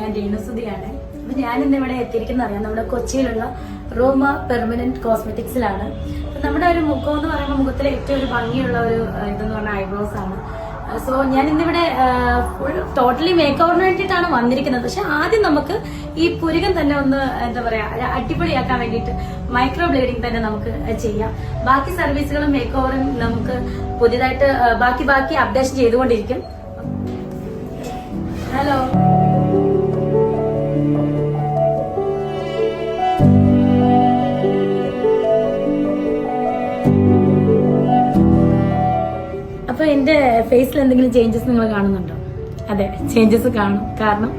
ഞാൻ രേണുസുതിയാണ് അപ്പൊ ഞാൻ ഇന്ന് ഇവിടെ എത്തിയിരിക്കുന്ന അറിയാം. നമ്മുടെ കൊച്ചിയിലുള്ള റോമ പെർമനന്റ് കോസ്മെറ്റിക്സിലാണ്. നമ്മുടെ ഒരു മുഖം എന്ന് പറയുമ്പോൾ മുഖത്തിലെ ഏറ്റവും ഒരു ഭംഗിയുള്ള ഒരു ഇതെന്ന് പറഞ്ഞാൽ ഐബ്രോസ് ആണ്. സോ ഞാൻ ഇന്നിവിടെ ഫുൾ ടോട്ടലി മേക്ക് ഓവറിന് വേണ്ടിയിട്ടാണ് വന്നിരിക്കുന്നത്. പക്ഷെ ആദ്യം നമുക്ക് ഈ പുരുകം തന്നെ ഒന്ന് എന്താ പറയാ അടിപൊളിയാക്കാൻ വേണ്ടിയിട്ട് മൈക്രോ ബ്ലേഡിംഗ് തന്നെ നമുക്ക് ചെയ്യാം. ബാക്കി സർവീസുകളും മേക്ക് ഓവറും നമുക്ക് പുതിയതായിട്ട് ബാക്കി ബാക്കി അപ്ഡേഷൻ ചെയ്തുകൊണ്ടിരിക്കും. ഹലോ അപ്പൊ എന്റെ ഫേസിൽ എന്തെങ്കിലും ചേഞ്ചസ് നിങ്ങൾ കാണുന്നുണ്ടോ? അതെ ചേഞ്ചസ് കാണും. കാരണം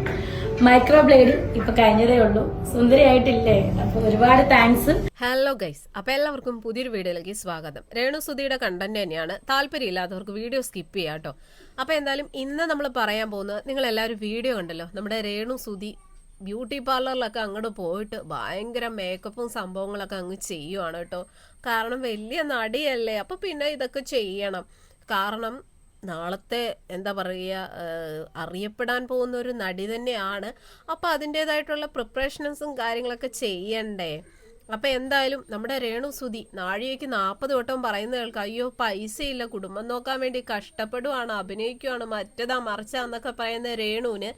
മൈക്രോ ബ്ലേഡ് ഇപ്പൊ കഴിഞ്ഞതേ ഉള്ളൂ. സുന്ദരിയായിട്ടില്ലേ? അപ്പൊ ഒരുപാട് താങ്ക്സ് ഹലോ ഗൈസ് അപ്പൊ എല്ലാവർക്കും പുതിയൊരു വീഡിയോയിലേക്ക് സ്വാഗതം. രേണു സുധിയുടെ കണ്ടന്റ് തന്നെയാണ്. താല്പര്യമില്ലാത്തവർക്ക് വീഡിയോ സ്കിപ്പ് ചെയ്യാം കേട്ടോ അപ്പൊ എന്തായാലും ഇന്ന് നമ്മൾ പറയാൻ പോകുന്നത് നിങ്ങൾ എല്ലാവരും വീഡിയോ കണ്ടല്ലോ. നമ്മുടെ രേണു സുധി ബ്യൂട്ടി പാർലറിലൊക്കെ അങ്ങോട്ട് പോയിട്ട് ഭയങ്കര മേക്കപ്പും സംഭവങ്ങളൊക്കെ അങ്ങ് ചെയ്യുവാണ് കേട്ടോ കാരണം വലിയ നടിയല്ലേ. അപ്പൊ പിന്നെ ഇതൊക്കെ ചെയ്യണം. കാരണം നാളത്തെ എന്താ പറയുക അറിയപ്പെടാൻ പോകുന്ന ഒരു നടി തന്നെയാണ്. അപ്പോൾ അതിന്റെതായിട്ടുള്ള പ്രിപ്പറേഷൻസും കാര്യങ്ങളൊക്കെ ചെയ്യണ്ടേ? അപ്പം എന്തായാലും നമ്മുടെ രേണു സുധി നാഴികയ്ക്ക് നാൽപ്പത് വട്ടം പറയുന്ന കേൾക്കാം. അയ്യോ പൈസ ഇല്ല കുടുംബം നോക്കാൻ വേണ്ടി കഷ്ടപ്പെടുവാണ് അഭിനയിക്കുവാണ് മറ്റേതാ മറിച്ചാന്നൊക്കെ പറയുന്ന രേണുവിന്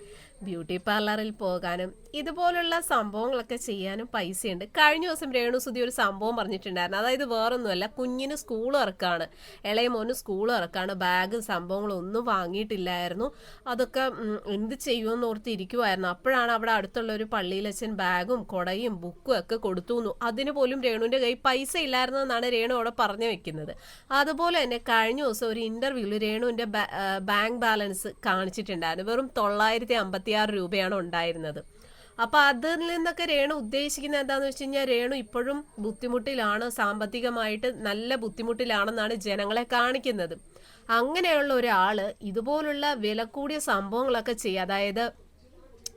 ബ്യൂട്ടി പാർലറിൽ പോകാനും ഇതുപോലുള്ള സംഭവങ്ങളൊക്കെ ചെയ്യാനും പൈസയുണ്ട്. കഴിഞ്ഞ ദിവസം രേണു സുധി ഒരു സംഭവം പറഞ്ഞിട്ടുണ്ടായിരുന്നു. അതായത് വേറൊന്നുമല്ല കുഞ്ഞിന് സ്കൂൾ ഇറക്കാണ് ഇളയ മോന് സ്കൂൾ ഇറക്കാണ് ബാഗ് സംഭവങ്ങളൊന്നും വാങ്ങിയിട്ടില്ലായിരുന്നു. അതൊക്കെ എന്ത് ചെയ്യുമെന്ന് ഓർത്തിരിക്കുമായിരുന്നു അപ്പോഴാണ് അവിടെ അടുത്തുള്ള ഒരു പള്ളിയിലച്ഛൻ ബാഗും കൊടയും ബുക്കും ഒക്കെ കൊടുത്തു അതിന് പോലും രേണുവിന്റെ കൈ പൈസ ഇല്ലായിരുന്നു എന്നാണ് രേണു അവിടെ പറഞ്ഞു വെക്കുന്നത്. അതുപോലെ തന്നെ കഴിഞ്ഞ ദിവസം ഒരു ഇന്റർവ്യൂവിൽ രേണുവിന്റെ ബാങ്ക് ബാലൻസ് കാണിച്ചിട്ടുണ്ടായിരുന്നു. വെറും തൊള്ളായിരത്തി അമ്പത്തി ആറ് രൂപയാണ് ഉണ്ടായിരുന്നത്. അപ്പൊ അതിൽ നിന്നൊക്കെ രേണു ഉദ്ദേശിക്കുന്നത് എന്താന്ന് വെച്ച് കഴിഞ്ഞാൽ രേണു ഇപ്പോഴും ബുദ്ധിമുട്ടിലാണ് സാമ്പത്തികമായിട്ട് നല്ല ബുദ്ധിമുട്ടിലാണെന്നാണ് ജനങ്ങളെ കാണിക്കുന്നത്. അങ്ങനെയുള്ള ഒരാൾ ഇതുപോലുള്ള വില കൂടിയ സംഭവങ്ങളൊക്കെ ചെയ്യുക അതായത്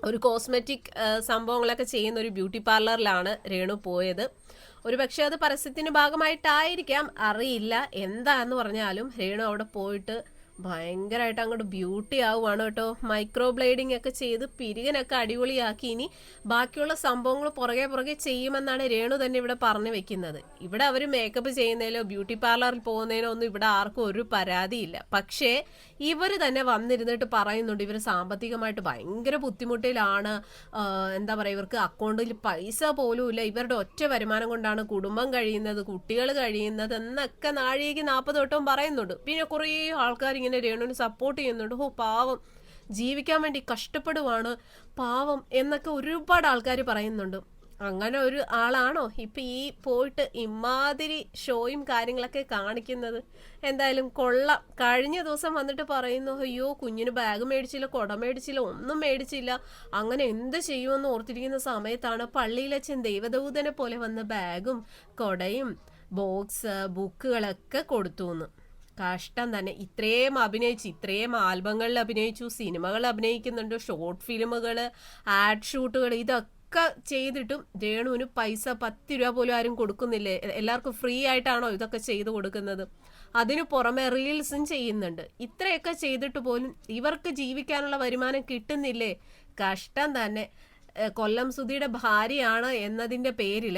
ഒരു കോസ്മെറ്റിക് സംഭവങ്ങളൊക്കെ ചെയ്യുന്ന ഒരു ബ്യൂട്ടി പാർലറിലാണ് രേണു പോയത്. ഒരു പക്ഷേ അത് പരസ്യത്തിന്റെ ഭാഗമായിട്ടായിരിക്കാം അറിയില്ല എന്താന്ന് പറഞ്ഞാലും രേണു അവിടെ പോയിട്ട് ഭയങ്കരമായിട്ട് അങ്ങോട്ട് ബ്യൂട്ടി ആവുകയാണ് കേട്ടോ. മൈക്രോ ബ്ലേഡിംഗ് ഒക്കെ ചെയ്ത് പിരികനൊക്കെ അടിപൊളിയാക്കി. ഇനി ബാക്കിയുള്ള സംഭവങ്ങൾ പുറകെ പുറകെ ചെയ്യുമെന്നാണ് രേണു തന്നെ ഇവിടെ പറഞ്ഞു വെക്കുന്നത്. ഇവിടെ അവർ മേക്കപ്പ് ചെയ്യുന്നതിലോ ബ്യൂട്ടി പാർലറിൽ പോകുന്നതിനോ ഒന്നും ഇവിടെ ആർക്കും ഒരു പരാതിയില്ല. പക്ഷേ ഇവർ തന്നെ വന്നിരുന്നിട്ട് പറയുന്നുണ്ട് ഇവർ സാമ്പത്തികമായിട്ട് ഭയങ്കര ബുദ്ധിമുട്ടിലാണ്. എന്താ പറയുക ഇവർക്ക് അക്കൗണ്ടിൽ പൈസ പോലും ഇല്ല ഇവരുടെ ഒറ്റ വരുമാനം കൊണ്ടാണ് കുടുംബം കഴിയുന്നത് കുട്ടികൾ കഴിയുന്നത് എന്നൊക്കെ നാഴികയ്ക്ക് നാൽപ്പത് തൊട്ടും പറയുന്നുണ്ട്. പിന്നെ കുറേ ആൾക്കാർ ഇങ്ങനെ രേണുവിന് സപ്പോർട്ട് ചെയ്യുന്നുണ്ട്. ഹോ പാവം. ജീവിക്കാൻ വേണ്ടി കഷ്ടപ്പെടുവാണ് പാവം എന്നൊക്കെ ഒരുപാട് ആൾക്കാർ പറയുന്നുണ്ട്. അങ്ങനെ ഒരു ആളാണോ? ഇപ്പൊ ഈ പോയിട്ട് ഇമാതിരി ഷോയും കാര്യങ്ങളൊക്കെ കാണിക്കുന്നത്. എന്തായാലും കൊള്ള. കഴിഞ്ഞ ദിവസം വന്നിട്ട് പറയുന്നു അയ്യോ കുഞ്ഞിന് ബാഗ് മേടിച്ചില്ല കുട മേടിച്ചില്ല ഒന്നും മേടിച്ചില്ല. അങ്ങനെ എന്ത് ചെയ്യുമെന്ന് ഓർത്തിരിക്കുന്ന സമയത്താണ് പള്ളിയിലച്ഛൻ ദൈവദൂതനെ പോലെ വന്ന് ബാഗും കൊടയും ബോക്സ് ബുക്കുകളൊക്കെ കൊടുത്തു എന്ന് കഷ്ടം തന്നെ. ഇത്രയും അഭിനയിച്ചു ഇത്രയും ആൽബങ്ങളിൽ അഭിനയിച്ചു സിനിമകൾ അഭിനയിക്കുന്നുണ്ട് ഷോർട്ട് ഫിലിമുകൾ ആഡ് ഷൂട്ടുകൾ ഇതൊക്കെ ചെയ്തിട്ടും രേണുവിന് പൈസ പത്ത് രൂപ പോലും ആരും കൊടുക്കുന്നില്ലേ? എല്ലാവർക്കും ഫ്രീ ആയിട്ടാണോ ഇതൊക്കെ ചെയ്തു കൊടുക്കുന്നത്? അതിനു പുറമെ റീൽസും ചെയ്യുന്നുണ്ട്. ഇത്രയൊക്കെ ചെയ്തിട്ട് പോലും ഇവർക്ക് ജീവിക്കാനുള്ള വരുമാനം കിട്ടുന്നില്ലേ? കഷ്ടം തന്നെ. കൊല്ലം സുധിയുടെ ഭാര്യയാണ് എന്നതിന്റെ പേരിൽ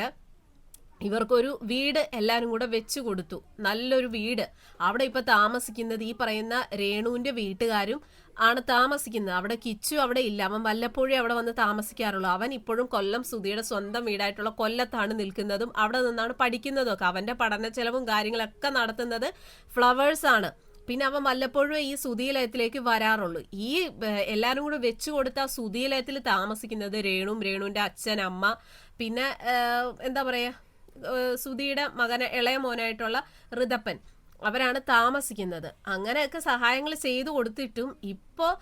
ഇവർക്കൊരു വീട് എല്ലാവരും കൂടെ വെച്ചു കൊടുത്തു. നല്ലൊരു വീട്. അവിടെ ഇപ്പൊ താമസിക്കുന്നത് ഈ പറയുന്ന രേണുവിന്റെ വീട്ടുകാരും ആണ് താമസിക്കുന്നത്. അവിടെ കിച്ചു അവിടെ ഇല്ല. അവൻ വല്ലപ്പോഴേ അവിടെ വന്ന് താമസിക്കാറുള്ളൂ. അവൻ ഇപ്പോഴും കൊല്ലം സുധിയുടെ സ്വന്തം വീടായിട്ടുള്ള കൊല്ലത്താണ് നിൽക്കുന്നതും അവിടെ നിന്നാണ് പഠിക്കുന്നതും ഒക്കെ അവന്റെ പഠന ചെലവും കാര്യങ്ങളൊക്കെ നടത്തുന്നത് ഫ്ലവേഴ്സ് ആണ്. പിന്നെ അവൻ വല്ലപ്പോഴും ഈ സുധീലയത്തിലേക്ക് വരാറുള്ളൂ. ഈ എല്ലാവരും കൂടെ വെച്ചു കൊടുത്ത സുധീലയത്തിൽ താമസിക്കുന്നത് രേണും രേണുവിന്റെ അച്ഛൻ അമ്മ. പിന്നെ എന്താ പറയാ? സുധിയുടെ മകനെ ഇളയ മോനായിട്ടുള്ള ഋതപ്പൻ അവരാണ് താമസിക്കുന്നത്. അങ്ങനെയൊക്കെ സഹായങ്ങൾ ചെയ്തു കൊടുത്തിട്ടും ഇപ്പോൾ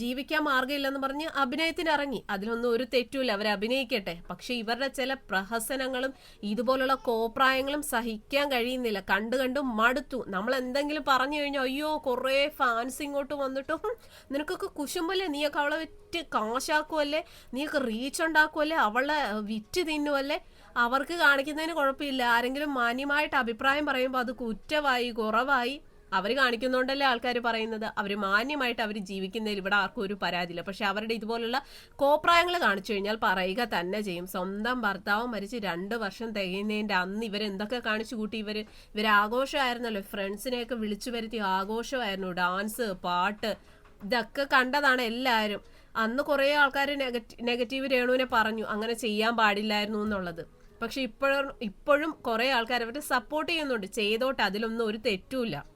ജീവിക്കാൻ മാർഗമില്ലെന്ന് പറഞ്ഞ് അഭിനയത്തിന് ഇറങ്ങി അതിലൊന്നും ഒരു തെറ്റുമില്ല. അവർ അഭിനയിക്കട്ടെ. പക്ഷെ ഇവരുടെ ചില പ്രഹസനങ്ങളും ഇതുപോലുള്ള കോപ്രായങ്ങളും സഹിക്കാൻ കഴിയുന്നില്ല. കണ്ടു കണ്ടു മടുത്തു. നമ്മൾ എന്തെങ്കിലും പറഞ്ഞു കഴിഞ്ഞാൽ അയ്യോ കുറേ ഫാൻസ് ഇങ്ങോട്ട് വന്നിട്ടും "ഹും, നിനക്കൊക്കെ കുശുമ്പല്ലേ? നീയൊക്കെ അവളെ വിറ്റ് കാശാക്കുമല്ലേ നീയൊക്കെ റീച്ച് ഉണ്ടാക്കുമല്ലേ അവളെ വിറ്റ് തിന്നുമല്ലേ അവർക്ക് കാണിക്കുന്നതിന് കുഴപ്പമില്ല. ആരെങ്കിലും മാന്യമായിട്ട് അഭിപ്രായം പറയുമ്പോൾ അത് കുറ്റമായി കുറവായി അവർ കാണിക്കുന്നോണ്ടല്ലേ ആൾക്കാർ പറയുന്നത്. അവർ മാന്യമായിട്ട് അവർ ജീവിക്കുന്നതിൽ ഇവിടെ ആർക്കും ഒരു പരാതിയില്ല. പക്ഷെ അവരുടെ ഇതുപോലുള്ള കോപ്രായങ്ങൾ കാണിച്ചു കഴിഞ്ഞാൽ പറയുക തന്നെ ചെയ്യും. സ്വന്തം ഭർത്താവ് മരിച്ച് രണ്ട് വർഷം തികയുന്നതിന്റെ അന്ന് ഇവരെന്തൊക്കെ കാണിച്ചു കൂട്ടി? ഇവർ ഇവർ ആഘോഷമായിരുന്നല്ലോ. ഫ്രണ്ട്സിനെയൊക്കെ വിളിച്ചു വരുത്തി ആഘോഷമായിരുന്നു. ഡാൻസ് പാട്ട് ഇതൊക്കെ കണ്ടതാണ് എല്ലാവരും. അന്ന് കുറേ ആൾക്കാർ നെഗറ്റീവ് രേണുവിനെ പറഞ്ഞു. അങ്ങനെ ചെയ്യാൻ പാടില്ലായിരുന്നു എന്നുള്ളത്. പക്ഷെ ഇപ്പോഴും ഇപ്പോഴും കുറേ ആൾക്കാർ അവരെ സപ്പോർട്ട് ചെയ്യുന്നുണ്ട്. ചെയ്തോട്ടെ അതിലൊന്നും ഒരു തെറ്റുമില്ല.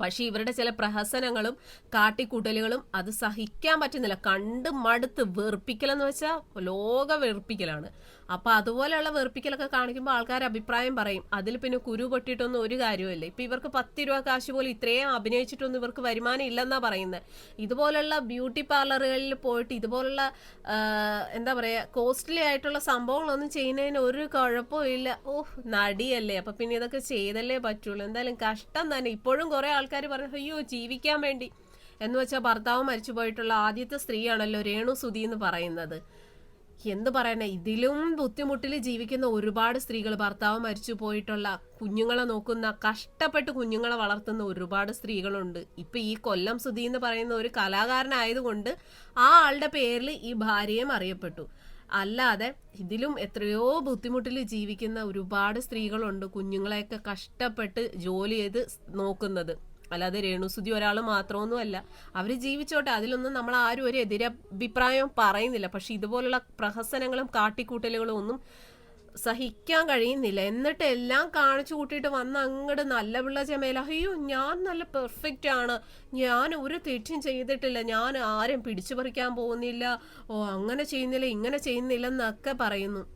പക്ഷേ ഇവരുടെ ചില പ്രഹസനങ്ങളും കാട്ടിക്കൂട്ടലുകളും അത് സഹിക്കാൻ പറ്റുന്നില്ല. കണ്ട് മടുത്ത് വെറുപ്പിക്കലെന്ന് വെച്ചാൽ ലോക വെറുപ്പിക്കലാണ്. അപ്പൊ അതുപോലെയുള്ള വെറുപ്പിക്കലൊക്കെ കാണിക്കുമ്പോൾ ആൾക്കാർ അഭിപ്രായം പറയും. അതിൽ പിന്നെ കുരു പൊട്ടിയിട്ടൊന്നും ഒരു കാര്യമില്ല ഇപ്പൊ ഇവർക്ക് പത്ത് രൂപ കാശ് പോലും ഇത്രയും അഭിനയിച്ചിട്ടൊന്നും ഇവർക്ക് വരുമാനം ഇല്ലെന്നാ പറയുന്നത് ഇതുപോലുള്ള ബ്യൂട്ടി പാർലറുകളിൽ പോയിട്ട് ഇതുപോലുള്ള എന്താ പറയാ കോസ്റ്റ്ലി ആയിട്ടുള്ള സംഭവങ്ങളൊന്നും ചെയ്യുന്നതിന് ഒരു കുഴപ്പമില്ല ഓഹ് നടിയല്ലേ. അപ്പൊ പിന്നെ ഇതൊക്കെ ചെയ്തല്ലേ പറ്റുള്ളൂ. എന്തായാലും കഷ്ടം തന്നെ. ഇപ്പോഴും കുറെ ആൾക്കാർ പറയും അയ്യോ ജീവിക്കാൻ വേണ്ടി. എന്ന് വെച്ചാൽ ഭർത്താവ് മരിച്ചു പോയിട്ടുള്ള ആദ്യത്തെ സ്ത്രീയാണല്ലോ രേണു സുധി എന്ന് പറയുന്നത്. എന്ത് പറയണേ ഇതിലും ബുദ്ധിമുട്ടിൽ ജീവിക്കുന്ന ഒരുപാട് സ്ത്രീകൾ ഭർത്താവ് മരിച്ചു പോയിട്ടുള്ള കുഞ്ഞുങ്ങളെ നോക്കുന്ന കഷ്ടപ്പെട്ട് കുഞ്ഞുങ്ങളെ വളർത്തുന്ന ഒരുപാട് സ്ത്രീകളുണ്ട്. ഇപ്പൊ ഈ കൊല്ലം സുധി എന്ന് പറയുന്ന ഒരു കലാകാരനായതുകൊണ്ട് ആ ആളുടെ പേരിൽ ഈ ഭാര്യയും അറിയപ്പെട്ടു. അല്ലാതെ ഇതിലും എത്രയോ ബുദ്ധിമുട്ടിൽ ജീവിക്കുന്ന ഒരുപാട് സ്ത്രീകളുണ്ട് കുഞ്ഞുങ്ങളെയൊക്കെ കഷ്ടപ്പെട്ട് ജോലി ചെയ്ത് നോക്കുന്നത്. അല്ലാതെ രേണുസുതി ഒരാൾ മാത്രമൊന്നും അല്ല അവർ ജീവിച്ചോട്ടെ അതിലൊന്നും നമ്മൾ ആരും ഒരു എതിരഭിപ്രായം പറയുന്നില്ല. പക്ഷെ ഇതുപോലുള്ള പ്രഹസനങ്ങളും കാട്ടിക്കൂട്ടലുകളും ഒന്നും സഹിക്കാൻ കഴിയുന്നില്ല. എന്നിട്ട് എല്ലാം കാണിച്ചു കൂട്ടിയിട്ട് വന്ന് അങ്ങോട്ട് നല്ല പിള്ള ചെമേല അയ്യോ ഞാൻ നല്ല പെർഫെക്റ്റ് ആണ്. ഞാൻ ഒരു തെറ്റും ചെയ്തിട്ടില്ല. ഞാൻ ആരും പിടിച്ചു പറിക്കാൻ പോകുന്നില്ല. ഓ അങ്ങനെ ചെയ്യുന്നില്ല ഇങ്ങനെ ചെയ്യുന്നില്ല എന്നൊക്കെ പറയുന്നു.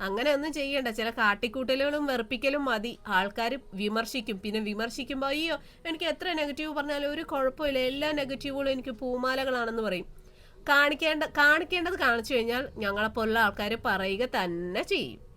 അങ്ങനെ ഒന്നും ചെയ്യണ്ട. ചില കാട്ടിക്കൂട്ടലുകളും വെറുപ്പിക്കലും മതി. ആൾക്കാർ വിമർശിക്കും. പിന്നെ വിമർശിക്കുമ്പോൾ അയ്യോ എനിക്ക് എത്ര നെഗറ്റീവ് പറഞ്ഞാലും ഒരു കുഴപ്പമില്ല. എല്ലാ നെഗറ്റീവുകളും എനിക്ക് പൂമാലകളാണെന്ന് പറയും. കാണിക്കേണ്ട കാണിക്കേണ്ടത് കാണിച്ചു കഴിഞ്ഞാൽ ഞങ്ങളെപ്പോലുള്ള ആൾക്കാർ പറയുക തന്നെ ചെയ്യും.